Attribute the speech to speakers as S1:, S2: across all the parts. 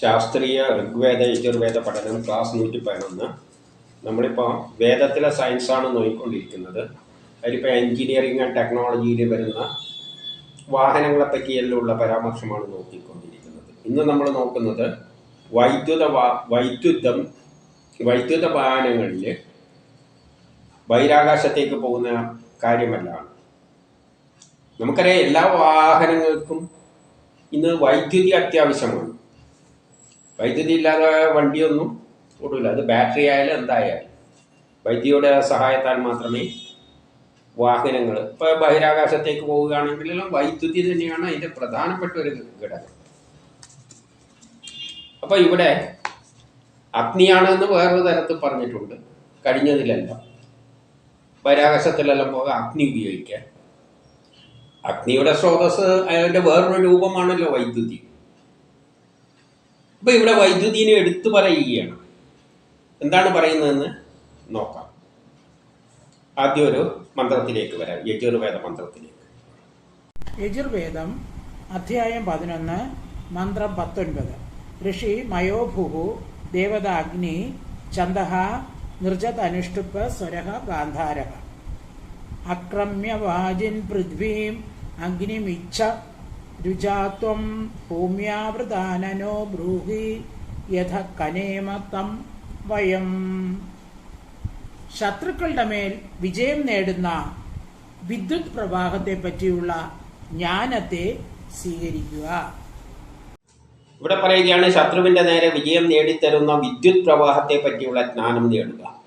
S1: ശാസ്ത്രീയ ഋഗ്വേദ യജുർവേദ പഠനം ക്ലാസ് നൂറ്റി പതിനൊന്ന് നമ്മളിപ്പോൾ വേദത്തിലെ സയൻസാണ് നോക്കിക്കൊണ്ടിരിക്കുന്നത്. അതിലിപ്പോൾ എൻജിനീയറിംഗ് ആൻഡ് ടെക്നോളജിയിൽ വരുന്ന വാഹനങ്ങളെ പറ്റിയെല്ലാം പരാമർശമാണ് നോക്കിക്കൊണ്ടിരിക്കുന്നത്. ഇന്ന് നമ്മൾ നോക്കുന്നത് വൈദ്യുത വൈദ്യുതം വൈദ്യുത വാഹനങ്ങളിൽ ബഹിരാകാശത്തേക്ക് പോകുന്ന കാര്യമല്ല. നമുക്കറിയാം എല്ലാ വാഹനങ്ങൾക്കും ഇന്ന് വൈദ്യുതി അത്യാവശ്യമാണ്. വൈദ്യുതി ഇല്ലാതെ വണ്ടിയൊന്നും ഓടില്ല. അത് ബാറ്ററി ആയാലും എന്തായാലും. വൈദ്യുതിയുടെ സഹായത്താൽ മാത്രമേ വാഹനങ്ങൾ ഇപ്പോൾ ബഹിരാകാശത്തേക്ക് പോവുകയാണെങ്കിലും വൈദ്യുതി തന്നെയാണ് അതിന്റെ പ്രധാനപ്പെട്ട ഒരു ഘടകം. അപ്പോൾ ഇവിടെ അഗ്നിയാണെന്ന് വേറൊരു തരത്തിൽ പറഞ്ഞിട്ടുണ്ട്. കഴിഞ്ഞതിലെല്ലാം. ബഹിരാകാശത്തിലെല്ലാം പോകാൻ അഗ്നി ഉപയോഗിക്കാൻ. അഗ്നിയുടെ സ്രോതസ് അതിന്റെ വേറൊരു രൂപമാണല്ലോ വൈദ്യുതി. അപ്പൊ ഇവിടെ വൈദ്യുതിനെ എടുത്തു പറയുകയാണ്. എന്താണ് പറയുന്നതെന്ന് നോക്കാം. ആദ്യം ഒരു മന്ത്രത്തിലേക്ക് വരാം. യജുർവേദ മന്ത്രത്തിലേക്ക്.
S2: യജുർവേദം അധ്യായം പതിനൊന്ന് മന്ത്രം പത്തൊൻപത്. ഋഷി മയോഭുഹു ദേവത അഗ്നി നിർജത നിർജത് അനുഷ്ടുപ്പ് സ്വരഹ ഗാന്ധാരക. അക്രമ്യ വാജിൻ പൃഥ്വീം അഗ്നിമിച്ഛ രുചാത്വം ഭൂമ്യാവൃതാനനോ ബ്രൂഹി യഥ കനേമ തം വയം. ശത്രുക്കളുടെ മേൽ വിജയം നേടുന്ന വിദ്യുത് പ്രവാഹത്തെ പറ്റിയുള്ള ജ്ഞാനത്തെ സ്വീകരിക്കുക.
S1: ഇവിടെ പറയുകയാണ് ശത്രുവിന്റെ നേരെ വിജയം നേടിത്തരുന്ന വിദ്യുത് പ്രവാഹത്തെ പറ്റിയുള്ള ജ്ഞാനം നേടുക.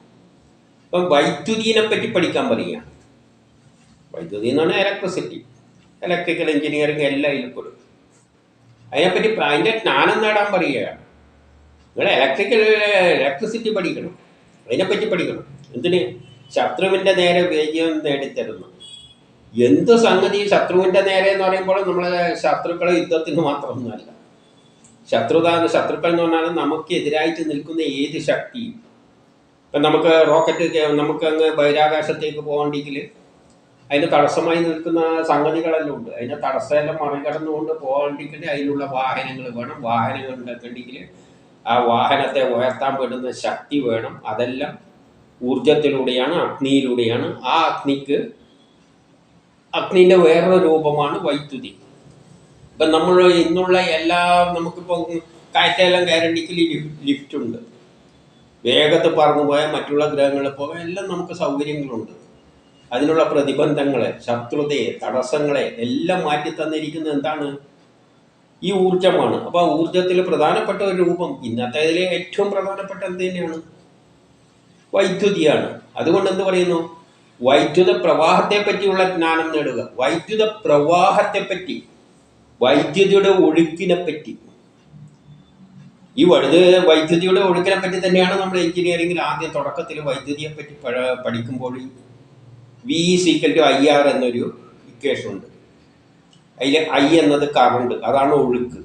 S1: ഇപ്പം വൈദ്യുതിനെ പറ്റി പഠിക്കാൻ പറയുകയാണ്. വൈദ്യുതി എന്ന് പറഞ്ഞാൽ ഇലക്ട്രിസിറ്റി ഇലക്ട്രിക്കൽ എഞ്ചിനീയറിംഗ് എല്ലാം ഇതിൽ പെടും. അതിനെപ്പറ്റി അതിന്റെ ജ്ഞാനം നേടാൻ പറയുകയാണ് നിങ്ങൾ ഇലക്ട്രിക്കൽ ഇലക്ട്രിസിറ്റി പഠിക്കണം. അതിനെപ്പറ്റി പഠിക്കണം. എന്തിന്? ശത്രുവിന്റെ നേരെ വിജയം നേടിത്തരുന്നു. എന്ത് സംഗതി ശത്രുവിന്റെ നേരെ എന്ന് പറയുമ്പോൾ നമ്മളെ ശത്രുക്കളെ യുദ്ധത്തിന് മാത്രമൊന്നുമല്ല. ശത്രുത ശത്രുക്കൾ എന്ന് പറഞ്ഞാൽ നമുക്ക് എതിരായിട്ട് നിൽക്കുന്ന ഏത് ശക്തിയും. ഇപ്പം നമുക്ക് റോക്കറ്റ് നമുക്ക് അങ്ങ് ബഹിരാകാശത്തേക്ക് പോകണ്ടെങ്കിൽ അതിന് തടസ്സമായി നിൽക്കുന്ന സംഗതികളെല്ലാം ഉണ്ട്. അതിന് തടസ്സമെല്ലാം മറികടന്നുകൊണ്ട് പോകണ്ടെങ്കിൽ അതിനുള്ള വാഹനങ്ങൾ വേണം. വാഹനങ്ങൾ ഉണ്ടാക്കണ്ടെങ്കിൽ ആ വാഹനത്തെ ഉയർത്താൻ പെടുന്ന ശക്തി വേണം. അതെല്ലാം ഊർജത്തിലൂടെയാണ് അഗ്നിയിലൂടെയാണ്. ആ അഗ്നിക്ക് അഗ്നിന്റെ വേറൊരു രൂപമാണ് വൈദ്യുതി. ഇപ്പം നമ്മൾ ഇന്നുള്ള എല്ലാ നമുക്കിപ്പോൾ കയറ്റെല്ലാം കയറണ്ടെങ്കിൽ ലിഫ്റ്റ് ഉണ്ട് വേഗത്തിൽ പറന്നു പോയാൽ മറ്റുള്ള ഗ്രഹങ്ങളിൽ പോകാൻ എല്ലാം നമുക്ക് സൗകര്യങ്ങളുണ്ട്. അതിനുള്ള പ്രതിബന്ധങ്ങളെ ശത്രുതയെ തടസ്സങ്ങളെ എല്ലാം മാറ്റി തന്നിരിക്കുന്നത് എന്താണ്? ഈ ഊർജമാണ് അപ്പോൾ ഊർജത്തിൽ പ്രധാനപ്പെട്ട ഒരു രൂപം ഇന്നത്തെ ഇന്നത്തേതിലെ ഏറ്റവും പ്രധാനപ്പെട്ട എന്ത് തന്നെയാണ്? വൈദ്യുതിയാണ്. അതുകൊണ്ട് എന്ത് പറയുന്നു? വൈദ്യുത പ്രവാഹത്തെ പറ്റിയുള്ള ജ്ഞാനം നേടുക. വൈദ്യുത പ്രവാഹത്തെ പറ്റി വൈദ്യുതിയുടെ ഒഴുക്കിനെ പറ്റി ഈ വഴുത് വൈദ്യുതിയുടെ ഒഴുക്കിനെ പറ്റി തന്നെയാണ് നമ്മൾ എഞ്ചിനീയറിംഗിൽ ആദ്യ തുടക്കത്തിൽ വൈദ്യുതിയെ പറ്റി പഠിക്കുമ്പോൾ V is equal to I R എന്നൊരു ഇക്വേഷൻ ഉണ്ട്. അതിൽ ഐ എന്നത് കറണ്ട് അതാണ് ഒഴുക്ക്.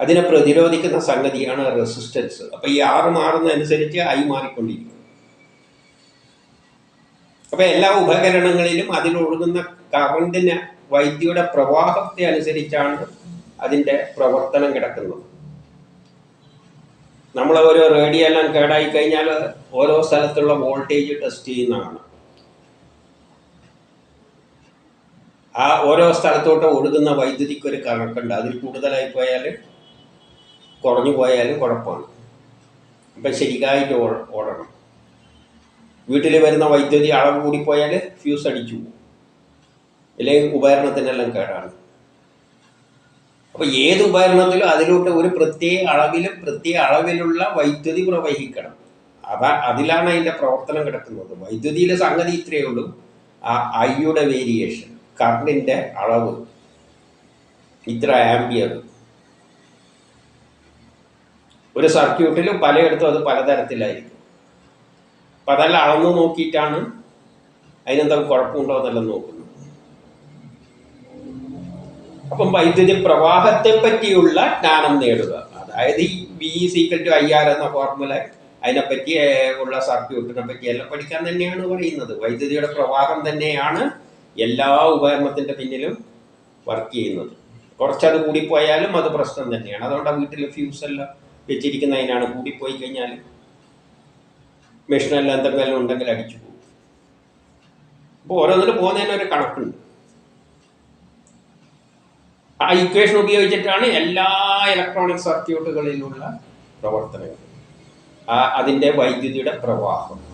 S1: അതിനെ പ്രതിരോധിക്കുന്ന സംഗതിയാണ് റെസിസ്റ്റൻസ് അപ്പൊ ഈ ആറ് മാറുന്നതനുസരിച്ച് ഐ മാറിക്കൊണ്ടിരിക്കും. അപ്പൊ എല്ലാ ഉപകരണങ്ങളിലും അതിലൊഴുകുന്ന കറണ്ടിന് വൈദ്യുതിയുടെ പ്രവാഹത്തെ അനുസരിച്ചാണ് അതിന്റെ പ്രവർത്തനം കിടക്കുന്നത്. നമ്മൾ ഓരോ റേഡിയോ എല്ലാം കേടായി കഴിഞ്ഞാൽ ഓരോ സ്ഥലത്തുള്ള വോൾട്ടേജ് ടെസ്റ്റ് ചെയ്യുന്നതാണ്. ആ ഓരോ സ്ഥലത്തോട്ട് ഒഴുകുന്ന വൈദ്യുതിക്ക് ഒരു കണക്കുണ്ട്. അതിൽ കൂടുതലായി പോയാൽ കുറഞ്ഞു പോയാലും കുഴപ്പമാണ്. അപ്പം ശരിയായിട്ട് ഓ- ഓടണം. വീട്ടിൽ വരുന്ന വൈദ്യുതി അളവ് കൂടിപ്പോയാൽ ഫ്യൂസ് അടിച്ചു പോകും. അല്ലെങ്കിൽ ഉപകരണത്തിനെല്ലാം കേടാണ്. അപ്പോൾ ഏത് ഉപകരണത്തിലും അതിലോട്ട് ഒരു പ്രത്യേക അളവിലും പ്രത്യേക അളവിലുള്ള വൈദ്യുതി പ്രവഹിക്കണം. അതാ അതിലാണ് അതിന്റെ പ്രവർത്തനം കിടക്കുന്നത്. വൈദ്യുതിയിലെ സംഗതി ഇത്രയേ ഉള്ളൂ. ആ ഐയുടെ വേരിയേഷൻ കറണ്ടിന്റെ അളവ്. ഇത്ര ആംബിയർ. ഒരു സർക്യൂട്ടിലും പലയിടത്തും അത് പലതരത്തിലായിരിക്കും. അപ്പം അതെല്ലാം അളന്ന് നോക്കിയിട്ടാണ് അതിനെന്തെങ്കിലും കുഴപ്പമുണ്ടോ എന്നെല്ലാം നോക്കുന്നത്. അപ്പം വൈദ്യുതി പ്രവാഹത്തെ പറ്റിയുള്ള ജ്ഞാനം നേടുക. അതായത് ഈ V is equal to I R എന്ന ഫോർമുല അതിനെപ്പറ്റി ഉള്ള സർക്യൂട്ടിനെ പറ്റി എല്ലാം പഠിക്കാൻ തന്നെയാണ് പറയുന്നത്. വൈദ്യുതിയുടെ പ്രവാഹം തന്നെയാണ് എല്ലാ ഉപകരണത്തിന്റെ പിന്നിലും വർക്ക് ചെയ്യുന്നത്. കുറച്ചത് കൂടിപ്പോയാലും അത് പ്രശ്നം തന്നെയാണ്. അതുകൊണ്ട് വീട്ടിൽ ഫ്യൂസ് എല്ലാം വെച്ചിരിക്കുന്നതിനാണ് കൂടിപ്പോയി കഴിഞ്ഞാൽ മെഷീനെല്ലാം എന്തെങ്കിലും ഉണ്ടെങ്കിൽ അടിച്ചു പോകും. അപ്പോൾ ഓരോന്നിനും പോകുന്നതിനൊരു കണക്കുണ്ട്. ആ ഇക്വേഷൻ ഉപയോഗിച്ചിട്ടാണ് എല്ലാ ഇലക്ട്രോണിക് സർക്യൂട്ടുകളിലുള്ള പ്രവർത്തനങ്ങൾ. അതിന്റെ വൈദ്യുതിയുടെ പ്രവാഹം.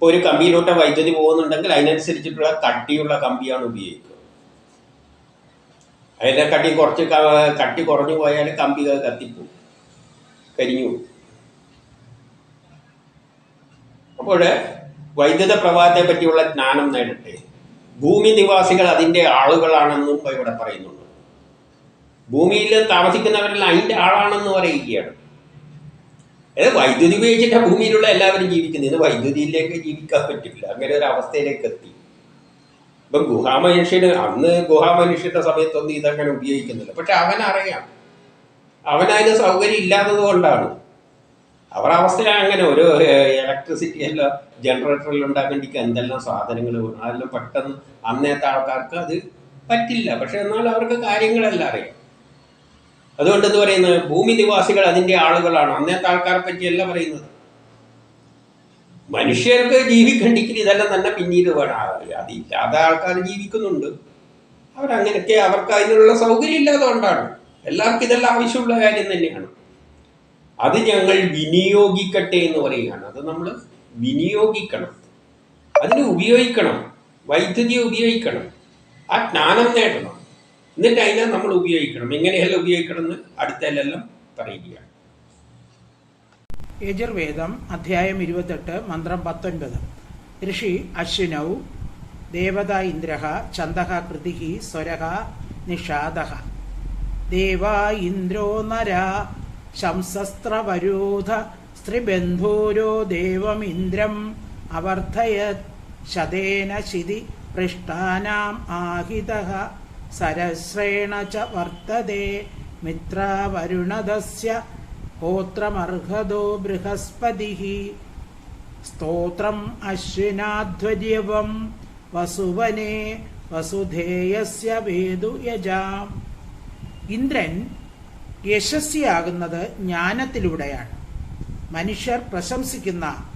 S1: ഇപ്പോൾ ഒരു കമ്പിയിലോട്ട് വൈദ്യുതി പോകുന്നുണ്ടെങ്കിൽ അതിനനുസരിച്ചിട്ടുള്ള കട്ടിയുള്ള കമ്പിയാണ് ഉപയോഗിക്കുക. അതിന്റെ കട്ടി കുറച്ച് കട്ടി കുറഞ്ഞു പോയാൽ കമ്പി കത്തിപ്പോവും. കരിഞ്ഞു. അപ്പോൾ വൈദ്യുത പ്രവാഹത്തെ പറ്റിയുള്ള ജ്ഞാനം നേടട്ടെ. ഭൂമി നിവാസികൾ അതിന്റെ ആളുകളാണെന്നും ഇവിടെ പറയുന്നുണ്ട്. ഭൂമിയിൽ താമസിക്കുന്നവരെല്ലാം അതിന്റെ ആളാണെന്ന് പറയുകയാണ്. അതായത് വൈദ്യുതി ഉപയോഗിച്ചിട്ട് ഭൂമിയിലുള്ള എല്ലാവരും ജീവിക്കുന്നത്. ഇത് വൈദ്യുതിയിലേക്ക് ജീവിക്കാൻ പറ്റില്ല. അങ്ങനെ ഒരു അവസ്ഥയിലേക്ക് എത്തി. ഇപ്പം ഗുഹാമനുഷ്യന് അന്ന് ഗുഹാമനുഷ്യന്റെ സമയത്തൊന്നും ഇതങ്ങനെ ഉപയോഗിക്കുന്നില്ല. പക്ഷെ അവനറിയാം. അവനതിന് സൗകര്യം ഇല്ലാത്തത് കൊണ്ടാണ്. അവരുടെ അവസ്ഥ അങ്ങനെ. ഒരു ഇലക്ട്രിസിറ്റി എല്ലാം ജനറേറ്ററിൽ ഉണ്ടാക്കേണ്ടിക്ക് എന്തെല്ലാം സാധനങ്ങൾ അതെല്ലാം പെട്ടെന്ന് അന്നേത്തെ ആൾക്കാർക്ക് അത് പറ്റില്ല. പക്ഷെ എന്നാൽ അവർക്ക് കാര്യങ്ങളെല്ലാം അറിയാം. അതുകൊണ്ട് എന്ന് പറയുന്നത്? ഭൂമി നിവാസികൾ അതിന്റെ ആളുകളാണ്. അന്നത്തെ ആൾക്കാരെ പറ്റിയല്ല പറയുന്നത്. മനുഷ്യർക്ക് ജീവിക്കണ്ടെങ്കിൽ ഇതെല്ലാം തന്നെ പിന്നീട് വേണം. അതില്ലാതെ ആൾക്കാർ ജീവിക്കുന്നുണ്ട്. അവരങ്ങനെയൊക്കെ അവർക്ക് അതിനുള്ള സൗകര്യം ഇല്ലാതെ കൊണ്ടാണ്. എല്ലാവർക്കും ഇതെല്ലാം ആവശ്യമുള്ള കാര്യം തന്നെയാണ്. അത് ഞങ്ങൾ വിനിയോഗിക്കട്ടെ എന്ന് പറയുകയാണ്. അത് നമ്മൾ വിനിയോഗിക്കണം. അതിന് ഉപയോഗിക്കണം. വൈദ്യുതി ഉപയോഗിക്കണം. ആ ജ്ഞാനം നേടണം. എന്നിട്ട് അതിനെ നമ്മൾ ഉപയോഗിക്കണം. എങ്ങനെയെല്ലാം ഉപയോഗിക്കണം എന്ന് അടുത്തതിലെല്ലാം പറയുകയാണ്
S2: യജുർവേദം അധ്യായം ഇരുപത്തെട്ട് മന്ത്രം പത്തൊൻപത്. ഋഷി അശ്വിനൗ ദേവത ഇന്ദ്ര ചന്ദഹ കൃതി സ്വരഹ നിഷാദ ദേവാ ഇന്ദ്രോ നര ശംസസ്ത്രവരൂധ സ്ത്രീബന്ധൂരോ ദേവമിന്ദ്രം അവർദ്ധയത് ശതേന ശിതി പൃഷ്ടാനാം ആഹിത സരസ്രേണ ച വർത്തതേ. മിത്രവരുണദസ്യ ഹോത്രമർഹദോ ബൃഹസ്പതി. സ്ത്രോത്രം അശ്വിനാധ്വര്യവം. വസുവനെ വസുധേയസ്യ വേദു യജാം. ഇന്ദ്രൻ യശസ്വിയാകുന്നത് ജ്ഞാനത്തിലൂടെയാണ്. മനുഷ്യർ പ്രശംസിക്കുന്ന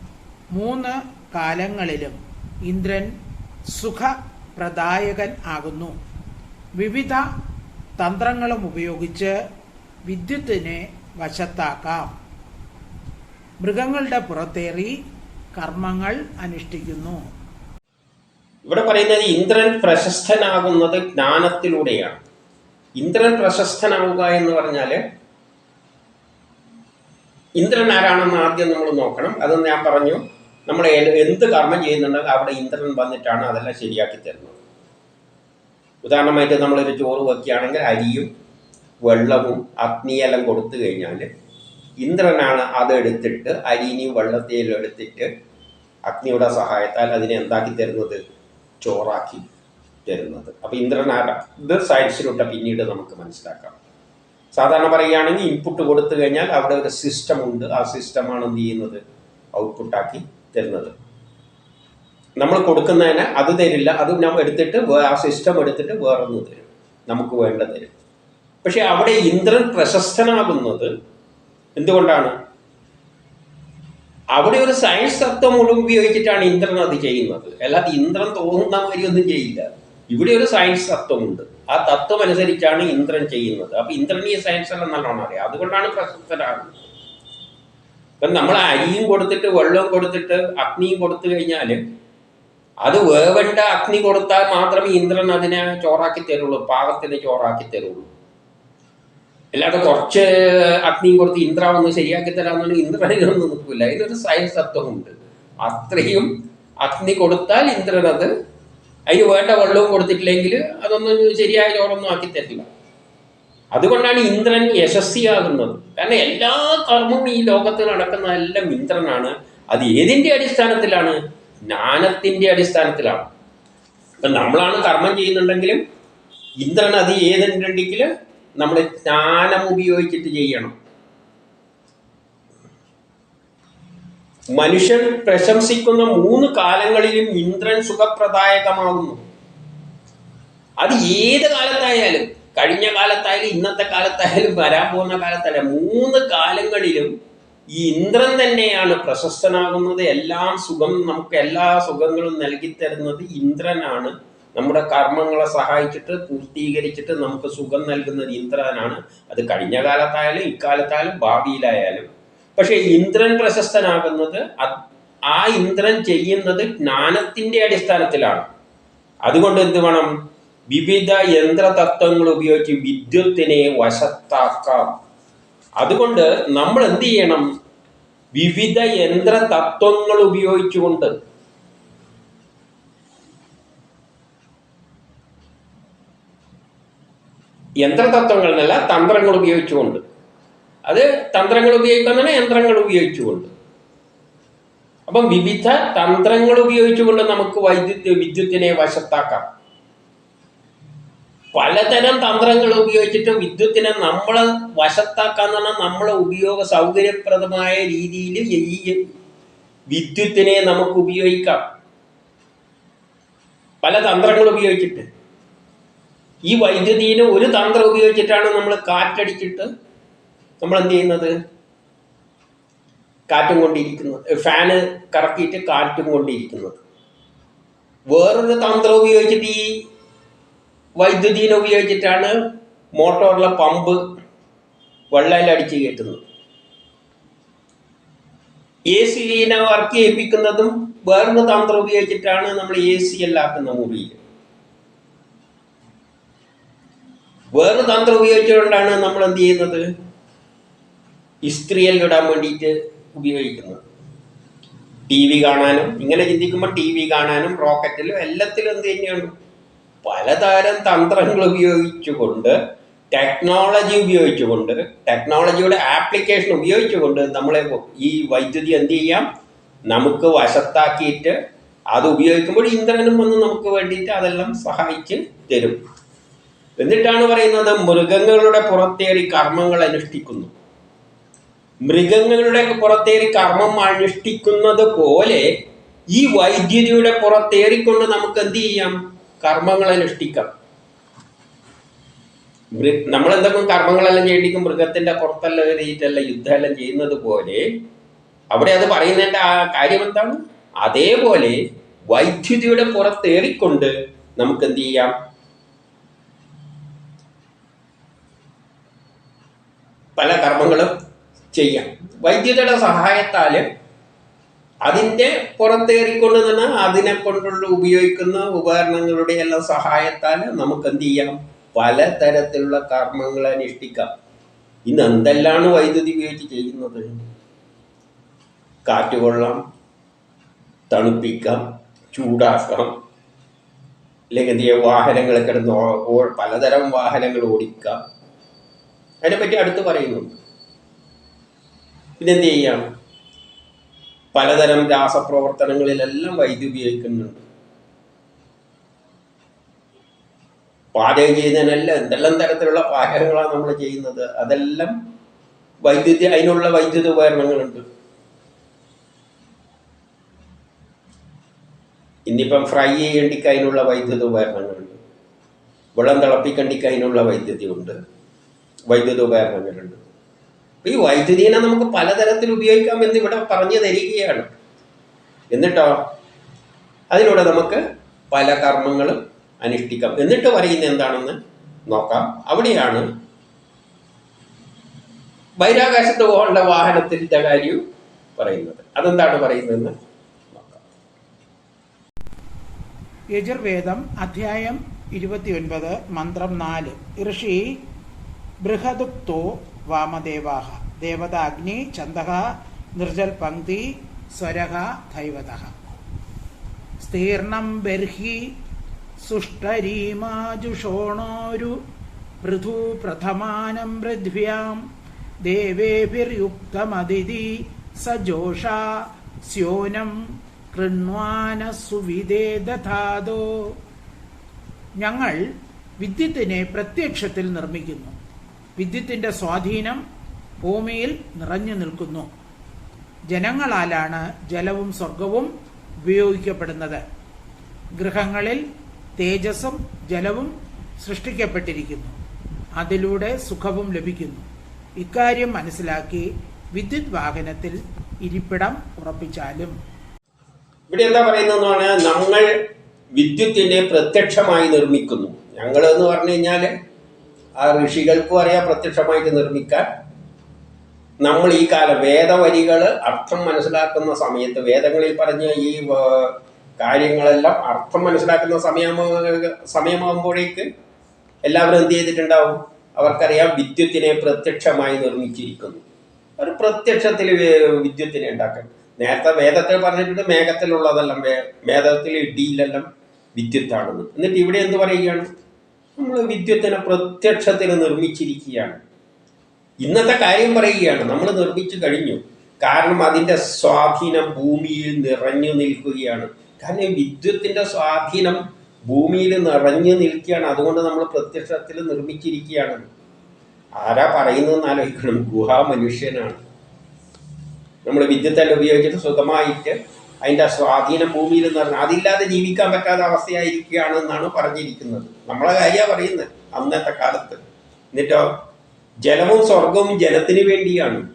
S2: മൂന്ന് കാലങ്ങളിലും ഇന്ദ്രൻ സുഖപ്രദായകൻ ആകുന്നു. വിവിധ തന്ത്രങ്ങളും ഉപയോഗിച്ച് വിദ്യുത്തിനെ വശത്താക്കാം. മൃഗങ്ങളുടെ പുറത്തേറി കർമ്മങ്ങൾ അനുഷ്ഠിക്കുന്നു.
S1: ഇവിടെ പറയുന്നത് ഇന്ദ്രൻ പ്രശസ്തനാകുന്നത് ജ്ഞാനത്തിലൂടെയാണ്. ഇന്ദ്രൻ പ്രശസ്തനാവുക എന്ന് പറഞ്ഞാൽ ഇന്ദ്രൻ ആരാണെന്ന് ആദ്യം നമ്മൾ നോക്കണം. അത് ഞാൻ പറഞ്ഞു. നമ്മൾ എന്ത് കർമ്മം ചെയ്യുന്നുണ്ടെങ്കിൽ അവിടെ ഇന്ദ്രൻ വന്നിട്ടാണ് അതെല്ലാം ശരിയാക്കി തരുന്നത്. ഉദാഹരണമായിട്ട് നമ്മളൊരു ചോറ് വെക്കുകയാണെങ്കിൽ അരിയും വെള്ളവും അഗ്നിയെല്ലാം കൊടുത്തു കഴിഞ്ഞാൽ ഇന്ദ്രനാണ് അതെടുത്തിട്ട് അരിനെയും വെള്ളത്തെയും എടുത്തിട്ട് അഗ്നിയുടെ സഹായത്താൽ അതിനെ എന്താക്കി തരുന്നത്? ചോറാക്കി തരുന്നത്. അപ്പോൾ ഇന്ദ്രൻ ആരാ ഇത് സയൻസിലൂടെ പിന്നീട് നമുക്ക് മനസ്സിലാക്കാം. സാധാരണ പറയുകയാണെങ്കിൽ ഇൻപുട്ട് കൊടുത്തു കഴിഞ്ഞാൽ അവിടെ ഒരു സിസ്റ്റം ഉണ്ട്. ആ സിസ്റ്റമാണ് എന്ത് ചെയ്യുന്നത്? ഔട്ട്പുട്ടാക്കി തരുന്നത്. നമ്മൾ കൊടുക്കുന്നതിന് അത് തരില്ല അത് നമ്മൾ എടുത്തിട്ട് ആ സിസ്റ്റം എടുത്തിട്ട് വേറൊന്ന് തരും. നമുക്ക് വേണ്ട തരും. പക്ഷെ അവിടെ ഇന്ദ്രൻ പ്രശസ്തനാകുന്നത് എന്തുകൊണ്ടാണ്? അവിടെ ഒരു സയൻസ് തത്വം മുഴുവൻ ഉപയോഗിച്ചിട്ടാണ് ഇന്ദ്രൻ അത് ചെയ്യുന്നത്. അല്ലാതെ ഇന്ദ്രൻ തോന്നുന്ന മാതിരി ഒന്നും ചെയ്യില്ല. ഇവിടെ ഒരു സയൻസ് തത്വമുണ്ട് ആ തത്വം അനുസരിച്ചാണ് ഇന്ദ്രൻ ചെയ്യുന്നത്. അപ്പൊ ഇന്ദ്രൻ ഈ സയൻസ് എല്ലാം നല്ലോണം അറിയാം. അതുകൊണ്ടാണ് പ്രശസ്തനാകുന്നത്. ഇപ്പം നമ്മൾ അരിയും കൊടുത്തിട്ട് വെള്ളവും കൊടുത്തിട്ട് അഗ്നിയും കൊടുത്തു കഴിഞ്ഞാൽ അത് വേവണ്ട അഗ്നി കൊടുത്താൽ മാത്രമേ ഇന്ദ്രൻ അതിനെ ചോറാക്കി തരുള്ളൂ പാകത്തിന് ചോറാക്കി തരുള്ളൂ. അല്ലാതെ കുറച്ച് അഗ്നിയും കൊടുത്ത് ഇന്ദ്ര ഒന്ന് ശരിയാക്കി തരാമെന്നുള്ള ഇന്ദ്രനൊന്നും നിൽക്കില്ല. അതിനൊരു സയൻസ് തത്വമുണ്ട് അത്രയും അഗ്നി കൊടുത്താൽ ഇന്ദ്രൻ അത് അതിന് വേണ്ട വെള്ളവും കൊടുത്തിട്ടില്ലെങ്കിൽ അതൊന്നും ശരിയായ ചോറൊന്നും ആക്കി തരില്ല. അതുകൊണ്ടാണ് ഇന്ദ്രൻ യശസ്വിയാകുന്നത്. കാരണം എല്ലാ കർമ്മവും ഈ ലോകത്ത് നടക്കുന്ന എല്ലാം ഇന്ദ്രനാണ്. അത് ഏതിന്റെ അടിസ്ഥാനത്തിലാണ്? ജ്ഞാനത്തിന്റെ അടിസ്ഥാനത്തിലാണ്. ഇപ്പം നമ്മളാണ് കർമ്മം ചെയ്യുന്നുണ്ടെങ്കിലും ഇന്ദ്രൻ അത് ഏതുണ്ടെങ്കിൽ നമ്മൾ ജ്ഞാനം ഉപയോഗിച്ചിട്ട് ചെയ്യണം. മനുഷ്യൻ പ്രശംസിക്കുന്ന മൂന്ന് കാലങ്ങളിലും ഇന്ദ്രൻ സുഖപ്രദായകമാകുന്നു. അത് ഏത് കാലത്തായാലും കഴിഞ്ഞ കാലത്തായാലും ഇന്നത്തെ കാലത്തായാലും വരാൻ പോകുന്ന കാലത്തായാലും മൂന്ന് കാലങ്ങളിലും ഈ ഇന്ദ്രൻ തന്നെയാണ് പ്രശസ്തനാകുന്നത്. എല്ലാം സുഖം നമുക്ക് എല്ലാ സുഖങ്ങളും നൽകി തരുന്നത് ഇന്ദ്രനാണ്. നമ്മുടെ കർമ്മങ്ങളെ സഹായിച്ചിട്ട് പൂർത്തീകരിച്ചിട്ട് നമുക്ക് സുഖം നൽകുന്നത് ഇന്ദ്രനാണ്. അത് കഴിഞ്ഞ കാലത്തായാലും ഇക്കാലത്തായാലും ഭാവിയിലായാലും. പക്ഷെ ഇന്ദ്രൻ പ്രശസ്തനാകുന്നത് ആ ഇന്ദ്രൻ ചെയ്യുന്നത് ജ്ഞാനത്തിന്റെ അടിസ്ഥാനത്തിലാണ്. അതുകൊണ്ട് എന്ത് വേണം? വിവിധ യന്ത്രതത്വങ്ങൾ ഉപയോഗിച്ച് വിദ്യുത്തിനെ വശത്താക്കാം. അതുകൊണ്ട് നമ്മൾ എന്ത് ചെയ്യണം വിവിധ യന്ത്ര തത്വങ്ങൾ ഉപയോഗിച്ചുകൊണ്ട്. യന്ത്രതത്വങ്ങൾ എന്നല്ല തന്ത്രങ്ങൾ ഉപയോഗിച്ചുകൊണ്ട്. അത് തന്ത്രങ്ങൾ ഉപയോഗിക്കുന്ന യന്ത്രങ്ങൾ ഉപയോഗിച്ചുകൊണ്ട്. അപ്പം വിവിധ തന്ത്രങ്ങൾ ഉപയോഗിച്ചുകൊണ്ട് നമുക്ക് വൈദ്യുതി വിദ്യുത്തിനെ വശത്താക്കാം. പലതരം തന്ത്രങ്ങൾ ഉപയോഗിച്ചിട്ട് വിദ്യുത്തിനെ നമ്മൾ വശത്താക്കാന്ന് പറഞ്ഞാൽ നമ്മളെ ഉപയോഗ സൗകര്യപ്രദമായ രീതിയിൽ ഈ വിദ്യുത്തിനെ നമുക്ക് ഉപയോഗിക്കാം. പല തന്ത്രങ്ങൾ ഉപയോഗിച്ചിട്ട്. ഈ വൈദ്യുതിനെ ഒരു തന്ത്രം ഉപയോഗിച്ചിട്ടാണ് നമ്മൾ കാറ്റടിച്ചിട്ട് നമ്മൾ എന്ത് ചെയ്യുന്നത് കാറ്റും കൊണ്ടിരിക്കുന്നത്. ഫാന് കറക്കിയിട്ട് കാറ്റും കൊണ്ടിരിക്കുന്നത്. വേറൊരു തന്ത്രം ഉപയോഗിച്ചിട്ട് ഈ വൈദ്യുതിനെ ഉപയോഗിച്ചിട്ടാണ് മോട്ടോറിലെ പമ്പ് വെള്ളയിൽ അടിച്ച് കയറ്റുന്നത്. എ സിനെ വർക്ക് ചെയ്യിപ്പിക്കുന്നതും വേറൊരു തന്ത്രം ഉപയോഗിച്ചിട്ടാണ് നമ്മൾ എ സി എല്ലാക്കുന്ന മുറിയിൽ വേറൊരു തന്ത്രം ഉപയോഗിച്ചുകൊണ്ടാണ് നമ്മൾ എന്ത് ചെയ്യുന്നത്? ഇസ്ത്രീയിൽ ഇടാൻ വേണ്ടിയിട്ട് ഉപയോഗിക്കുന്നത്. ടി വി കാണാനും ഇങ്ങനെ ചിന്തിക്കുമ്പോൾ ടി വി കാണാനും റോക്കറ്റിലും എല്ലാത്തിലും എന്ത് തന്നെയാണ് പലതരം തന്ത്രങ്ങൾ ഉപയോഗിച്ചുകൊണ്ട് ടെക്നോളജി ഉപയോഗിച്ചുകൊണ്ട് ടെക്നോളജിയുടെ ആപ്ലിക്കേഷൻ ഉപയോഗിച്ചുകൊണ്ട് നമ്മളെ ഈ വൈദ്യുതി എന്ത് ചെയ്യാം? നമുക്ക് വശത്താക്കിയിട്ട് അത് ഉപയോഗിക്കുമ്പോൾ ഇന്ധനം വന്ന് നമുക്ക് വേണ്ടിയിട്ട് അതെല്ലാം സഹായിച്ച് തരും. എന്നിട്ടാണ് പറയുന്നത് മൃഗങ്ങളുടെ പുറത്തേറി കർമ്മങ്ങൾ അനുഷ്ഠിക്കുന്നു. മൃഗങ്ങളുടെ പുറത്തേറി കർമ്മം അനുഷ്ഠിക്കുന്നത് പോലെ ഈ വൈദ്യുതിയുടെ പുറത്തേറിക്കൊണ്ട് നമുക്ക് എന്ത് ചെയ്യാം? കർമ്മങ്ങൾ അനുഷ്ഠിക്കാം. നമ്മൾ നമ്മളെന്തെങ്കിലും കർമ്മങ്ങളെല്ലാം ചെയ്യിക്കും മൃഗത്തിന്റെ പുറത്തെല്ലാം കയറിയിട്ടല്ല യുദ്ധമെല്ലാം ചെയ്യുന്നത് പോലെ അവിടെ അത് പറയുന്നതിന്റെ ആ കാര്യം എന്താണ്? അതേപോലെ വൈദ്യുതിയുടെ പുറത്തേറിക്കൊണ്ട് നമുക്ക് എന്ത് ചെയ്യാം? പല കർമ്മങ്ങളും ചെയ്യാം. വൈദ്യുതിയുടെ സഹായത്താൽ അതിന്റെ പുറത്തേറിക്കൊണ്ട് തന്നെ അതിനെ കൊണ്ടുള്ള ഉപയോഗിക്കുന്ന ഉപകരണങ്ങളുടെ എല്ലാം സഹായത്താൽ നമുക്ക് എന്ത് ചെയ്യാം പലതരത്തിലുള്ള കർമ്മങ്ങൾ അനുഷ്ഠിക്കാം. ഇന്ന് എന്തെല്ലാണ് വൈദ്യുതി ഉപയോഗിച്ച് ചെയ്യുന്നത്? കാറ്റുകൊള്ളാം തണുപ്പിക്കാം ചൂടാക്കാം അല്ലെങ്കിൽ എന്ത് കിടന്ന് പലതരം വാഹനങ്ങൾ ഓടിക്കാം. അതിനെപ്പറ്റി അടുത്ത് പറയുന്നുണ്ട്. പിന്നെന്ത് ചെയ്യാം പലതരം രാസപ്രവർത്തനങ്ങളിലെല്ലാം വൈദ്യുതി ഉപയോഗിക്കുന്നുണ്ട്. പാചകം ചെയ്യുന്നതിനെല്ലാം എന്തെല്ലാം തരത്തിലുള്ള പാചകങ്ങളാണ് നമ്മൾ ചെയ്യുന്നത് അതെല്ലാം വൈദ്യുതി അതിനുള്ള വൈദ്യുതി ഉപകരണങ്ങളുണ്ട്. ഇന്നിപ്പം ഫ്രൈ ചെയ്യേണ്ടിക്ക് അതിനുള്ള വൈദ്യുത ഉപകരണങ്ങളുണ്ട്. വെള്ളം തിളപ്പിക്കേണ്ടിക്ക് അതിനുള്ള വൈദ്യുതി ഉണ്ട്. വൈദ്യുത ഉപകരണങ്ങളുണ്ട്. ഈ വൈദ്യുതിനെ നമുക്ക് പലതരത്തിൽ ഉപയോഗിക്കാം എന്ന് ഇവിടെ പറഞ്ഞു തരികയാണ് എന്നിട്ടോ? അതിലൂടെ നമുക്ക് പല കർമ്മങ്ങളും അനുഷ്ഠിക്കാം. എന്നിട്ട് പറയുന്നത് എന്താണെന്ന് നോക്കാം. അവിടെയാണ് ബഹിരാകാശത്ത് പോകേണ്ട വാഹനത്തിന്റെ കാര്യം പറയുന്നത്. അതെന്താണ് പറയുന്നതെന്ന് നോക്കാം.
S2: യജുർവേദം അധ്യായം ഇരുപത്തിയൊൻപത് മന്ത്രം നാല്. ഋഷി ബൃഹദുക്തോ വാമദേവാഹ ദേവത അഗ്നി ചന്ദ നിർജൽ പങ്ക്തി സ്വരഹ ദൈവത സ്തീർണം ബർഹി സുഷ്ടരീമാജുഷോണോരു പൃഥു പ്രഥമാനം പൃഥ്വ്യാം ദേവേഭിർയുക്തമതിഥി സജോഷ സ്യോനം കൃണ്വാന സുവിദേ ദധാതോ ഞങ്ങൾ വിദ്യുത്തിനെ പ്രത്യക്ഷത്തിൽ നിർമ്മിക്കുന്നു. വിദ്യുത്തിന്റെ സ്വാധീനം ഭൂമിയിൽ നിറഞ്ഞു നിൽക്കുന്നു. ജനങ്ങളാലാണ് ജലവും സ്വർഗവും ഉപയോഗിക്കപ്പെടുന്നത്. ഗൃഹങ്ങളിൽ തേജസ്സും ജലവും സൃഷ്ടിക്കപ്പെട്ടിരിക്കുന്നു. അതിലൂടെ സുഖവും ലഭിക്കുന്നു. ഇക്കാര്യം മനസ്സിലാക്കി വിദ്യുത് വാഹനത്തിൽ ഇരിപ്പിടം ഉറപ്പിച്ചാലും.
S1: ഇവിടെ എന്താ പറയുന്നതെന്ന് പറഞ്ഞാൽ ഞങ്ങൾ വിദ്യുത്തിനെ പ്രത്യക്ഷമായി നിർമ്മിക്കുന്നു. ഞങ്ങൾ എന്ന് പറഞ്ഞു കഴിഞ്ഞാൽ ആ ഋഷികൾക്കും അറിയാം പ്രത്യക്ഷമായിട്ട് നിർമ്മിക്കാൻ. നമ്മൾ ഈ കാല വേദവരികൾ അർത്ഥം മനസ്സിലാക്കുന്ന സമയത്ത് വേദങ്ങളിൽ പറഞ്ഞ ഈ കാര്യങ്ങളെല്ലാം അർത്ഥം മനസ്സിലാക്കുന്ന സമയം സമയമാകുമ്പോഴേക്ക് എല്ലാവരും എന്ത് ചെയ്തിട്ടുണ്ടാവും? അവർക്കറിയാം വിദ്യുത്തിനെ പ്രത്യക്ഷമായി നിർമ്മിച്ചിരിക്കുന്നു. ഒരു പ്രത്യക്ഷത്തിൽ വിദ്യുത്തിനെ ഉണ്ടാക്കാൻ. നേരത്തെ വേദത്തിൽ പറഞ്ഞിട്ടുണ്ട് മേഘത്തിലുള്ളതെല്ലാം വേദത്തിൽ ഇടിയിലെല്ലാം വിദ്യുത്താണെന്ന്. എന്നിട്ട് ഇവിടെ എന്ത് പറയുകയാണ്? നമ്മൾ വിദ്യുത്തിനെ പ്രത്യക്ഷത്തിൽ നിർമ്മിച്ചിരിക്കുകയാണ്. ഇന്നത്തെ കാര്യം പറയുകയാണ് നമ്മൾ നിർമ്മിച്ചു കഴിഞ്ഞു. കാരണം അതിന്റെ സ്വാധീനം ഭൂമിയിൽ നിറഞ്ഞു നിൽക്കുകയാണ്. കാരണം വിദ്യുത്തിന്റെ സ്വാധീനം ഭൂമിയിൽ നിറഞ്ഞു നിൽക്കുകയാണ്. അതുകൊണ്ട് നമ്മൾ പ്രത്യക്ഷത്തിൽ നിർമ്മിച്ചിരിക്കുകയാണ്. ആരാ പറയുന്നതെന്ന് ആലോചിക്കണം. ഗുഹാ മനുഷ്യനാണ്. നമ്മൾ വിദ്യുത്തെല്ലാം ഉപയോഗിച്ചിട്ട് സുഖമായിട്ട് അതിന്റെ സ്വാധീനം ഭൂമിയിൽ എന്ന് പറഞ്ഞാൽ അതില്ലാതെ ജീവിക്കാൻ പറ്റാത്ത അവസ്ഥയായിരിക്കുകയാണ് എന്നാണ് പറഞ്ഞിരിക്കുന്നത്. നമ്മളെ കാര്യമാണ് പറയുന്നത് അന്നത്തെ കാലത്ത്. എന്നിട്ടോ ജലവും സ്വർഗവും ജലത്തിന് വേണ്ടിയാണ്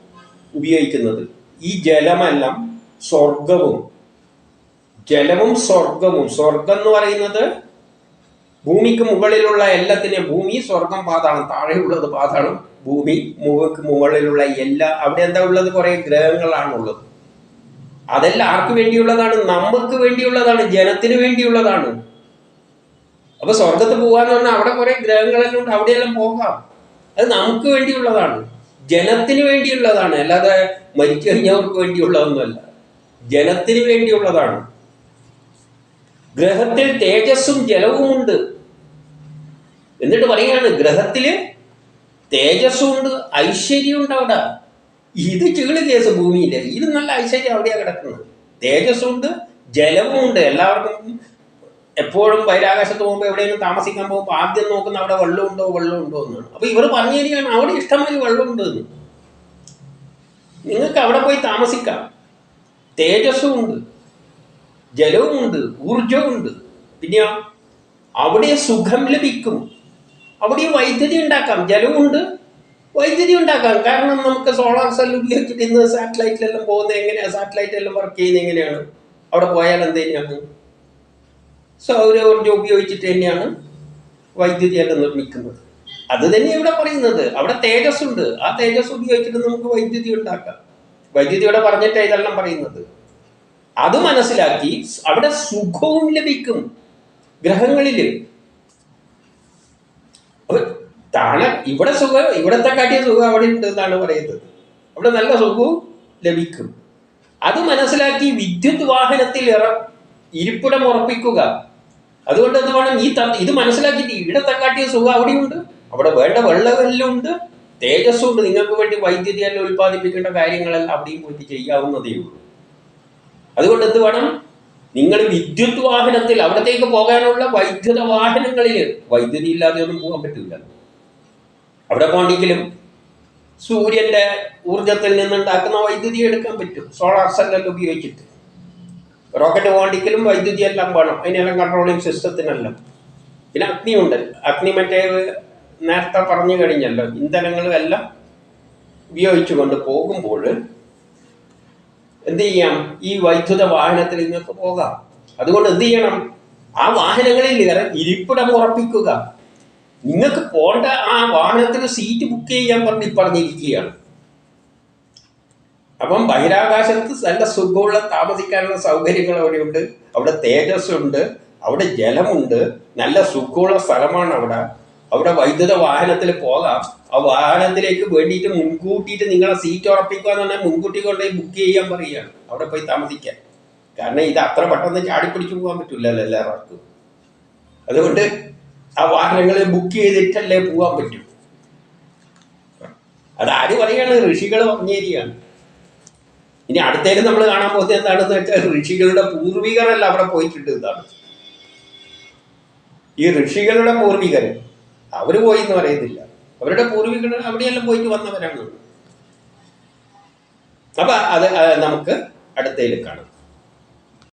S1: ഉപയോഗിക്കുന്നത്. ഈ ജലമെല്ലാം സ്വർഗവും ജലവും സ്വർഗവും. സ്വർഗം എന്ന് പറയുന്നത് ഭൂമിക്ക് മുകളിലുള്ള എല്ലാത്തിനെയും ഭൂമി സ്വർഗം പാതാളം താഴെയുള്ളത് പാതാളം ഭൂമി മുകൾക്ക് മുകളിലുള്ള എല്ലാ അവിടെ എന്താ ഉള്ളത്? കുറെ ഗ്രഹങ്ങളാണ് ഉള്ളത്. അതെല്ലാം ആർക്ക് വേണ്ടിയുള്ളതാണ്? നമുക്ക് വേണ്ടിയുള്ളതാണ് ജനത്തിന് വേണ്ടിയുള്ളതാണ്. അപ്പൊ സ്വർഗത്ത് പോകാന്ന് പറഞ്ഞാൽ അവിടെ കുറെ ഗ്രഹങ്ങളെല്ലാം ഉണ്ട് അവിടെയെല്ലാം പോകാം. അത് നമുക്ക് വേണ്ടിയുള്ളതാണ്. ജനത്തിന് വേണ്ടിയുള്ളതാണ് അല്ലാതെ മരിച്ചു കഴിഞ്ഞവർക്ക് വേണ്ടിയുള്ളതൊന്നുമല്ല. ജനത്തിന് വേണ്ടിയുള്ളതാണ്. ഗ്രഹത്തിൽ തേജസ്സും ജലവും ഉണ്ട്. എന്നിട്ട് പറയാണ് ഗ്രഹത്തിൽ തേജസ്സും ഉണ്ട് ഐശ്വര്യം ഉണ്ട് അവിടെ. ഇത് ചീൾ കേസ് ഭൂമിയില്ല. ഇത് നല്ല ഐശ്വര്യം അവിടെയാണ് കിടക്കുന്നത്. തേജസ്സുണ്ട് ജലവും ഉണ്ട് എല്ലാവർക്കും എപ്പോഴും ബഹിരാകാശത്ത് പോകുമ്പോൾ എവിടെയെങ്കിലും താമസിക്കാൻ പോകുമ്പോൾ ആദ്യം നോക്കുന്ന അവിടെ വെള്ളമുണ്ടോ വെള്ളമുണ്ടോ എന്നാണ്. അപ്പൊ ഇവർ പറഞ്ഞു തരികയാണ് അവിടെ ഇഷ്ടമായി വെള്ളമുണ്ട് എന്ന്. നിങ്ങൾക്ക് അവിടെ പോയി താമസിക്കാം. തേജസ്സും ഉണ്ട് ജലവുമുണ്ട് ഊർജവുമുണ്ട് പിന്നെ അവിടെ സുഖം ലഭിക്കും. അവിടെ വൈദ്യുതി ഉണ്ടാക്കാം. ജലമുണ്ട് വൈദ്യുതി ഉണ്ടാക്കാം. കാരണം നമുക്ക് സോളാർ സെൽ ഉപയോഗിച്ചിട്ട് ഇന്ന് സാറ്റലൈറ്റിലെല്ലാം പോകുന്നത് എങ്ങനെയാണ് സാറ്റലൈറ്റ് എല്ലാം വർക്ക് ചെയ്യുന്നത് എങ്ങനെയാണ്? അവിടെ പോയാൽ എന്ത് തന്നെയാണ്? സൗരോർജം ഉപയോഗിച്ചിട്ട് തന്നെയാണ് വൈദ്യുതി എല്ലാം നിർമ്മിക്കുന്നത് അത് തന്നെ ഇവിടെ പറയുന്നത്. അവിടെ തേജസ് ഉണ്ട് ആ തേജസ് ഉപയോഗിച്ചിട്ട് നമുക്ക് വൈദ്യുതി ഉണ്ടാക്കാം. വൈദ്യുതി ഇവിടെ പറഞ്ഞിട്ട് ഇതെല്ലാം പറയുന്നത്. അത് മനസ്സിലാക്കി അവിടെ സുഖവും ലഭിക്കും. ഗ്രഹങ്ങളിൽ താഴെ ഇവിടെ സുഖം ഇവിടത്തെ കാട്ടിയ സുഖം അവിടെ ഉണ്ട് എന്നാണ് പറയുന്നത്. അവിടെ നല്ല സുഖവും ലഭിക്കും. അത് മനസ്സിലാക്കി വിദ്യുത് വാഹനത്തിൽ ഇറ ഇരിപ്പിടം ഉറപ്പിക്കുക. അതുകൊണ്ട് എന്ത് വേണം? ഈ ഇത് മനസ്സിലാക്കിയിട്ട് ഇവിടത്തെ കാട്ടിയ സുഖം അവിടെയുണ്ട് അവിടെ വേണ്ട വെള്ളമെല്ലാം ഉണ്ട്. തേജസ്സും ഉണ്ട്. നിങ്ങൾക്ക് വേണ്ടി വൈദ്യുതി എല്ലാം ഉൽപ്പാദിപ്പിക്കേണ്ട കാര്യങ്ങളെല്ലാം അവിടെയും പോയിട്ട് ചെയ്യാവുന്നതേ ഉള്ളൂ. അതുകൊണ്ട് എന്ത് വേണം? നിങ്ങൾ വിദ്യുത് വാഹനത്തിൽ അവിടത്തേക്ക് പോകാനുള്ള വൈദ്യുത വാഹനങ്ങളിൽ വൈദ്യുതി ഇല്ലാതെ ഒന്നും പോകാൻ പറ്റില്ല. അവിടെ പോകണമെങ്കിലും സൂര്യന്റെ ഊർജത്തിൽ നിന്നുണ്ടാക്കുന്ന വൈദ്യുതി എടുക്കാൻ പറ്റും. സോളാർ സെല്ലെല്ലാം ഉപയോഗിച്ചിട്ട്. റോക്കറ്റ് പോകണമെങ്കിലും വൈദ്യുതി എല്ലാം വേണം. അതിനെല്ലാം കൺട്രോളിങ് സിസ്റ്റത്തിനെല്ലാം പിന്നെ അഗ്നിയുണ്ട് അഗ്നി മറ്റേ നേരത്തെ പറഞ്ഞു കഴിഞ്ഞല്ലോ. ഇന്ധനങ്ങളും എല്ലാം ഉപയോഗിച്ചുകൊണ്ട് പോകുമ്പോൾ എന്ത് ചെയ്യാം? ഈ വൈദ്യുത വാഹനത്തിൽ നിങ്ങൾക്ക് പോകാം. അതുകൊണ്ട് എന്ത് ചെയ്യണം? ആ വാഹനങ്ങളിൽ ഇരിപ്പിടം ഉറപ്പിക്കുക. നിങ്ങൾക്ക് പോണ്ട ആ വാഹനത്തിന് സീറ്റ് ബുക്ക് ചെയ്യാൻ പറഞ്ഞ് പറഞ്ഞിരിക്കുകയാണ്. അപ്പം ബഹിരാകാശത്ത് നല്ല സുഖമുള്ള താമസിക്കാനുള്ള സൗകര്യങ്ങൾ അവിടെയുണ്ട്. അവിടെ തേജസ് ഉണ്ട് അവിടെ ജലമുണ്ട്. നല്ല സുഖമുള്ള സ്ഥലമാണ് അവിടെ. അവിടെ വൈദ്യുത വാഹനത്തിൽ പോകാം. ആ വാഹനത്തിലേക്ക് വേണ്ടിയിട്ട് മുൻകൂട്ടിയിട്ട് നിങ്ങളെ സീറ്റ് ഉറപ്പിക്കുക എന്ന് പറഞ്ഞാൽ മുൻകൂട്ടി കൊണ്ടുപോയി ബുക്ക് ചെയ്യാൻ പറയുകയാണ്. അവിടെ പോയി താമസിക്കാൻ. കാരണം ഇത് അത്ര പെട്ടെന്ന് ചാടിപ്പിടിച്ചു പോകാൻ പറ്റില്ല എല്ലാവർക്കും. അതുകൊണ്ട് ആ വാഹനങ്ങൾ ബുക്ക് ചെയ്തിട്ടല്ലേ പോകാൻ പറ്റൂ. അത് ആര് പറയാണ്? ഋഷികൾ പറഞ്ഞേരിയാണ് ഇനി അടുത്തേക്ക് നമ്മൾ കാണാൻ പോകുന്നത് എന്താണെന്ന് വെച്ചാൽ ഋഷികളുടെ പൂർവികരല്ല അവിടെ പോയിട്ടുണ്ട് എന്താണ് ഈ ഋഷികളുടെ പൂർവികർ അവർ പോയി എന്ന് പറയുന്നില്ല. അവരുടെ പൂർവികർ അവിടെയെല്ലാം പോയിട്ട് വന്നവരാണ്. അപ്പൊ അത് നമുക്ക് അടുത്തേക്ക് കാണാം.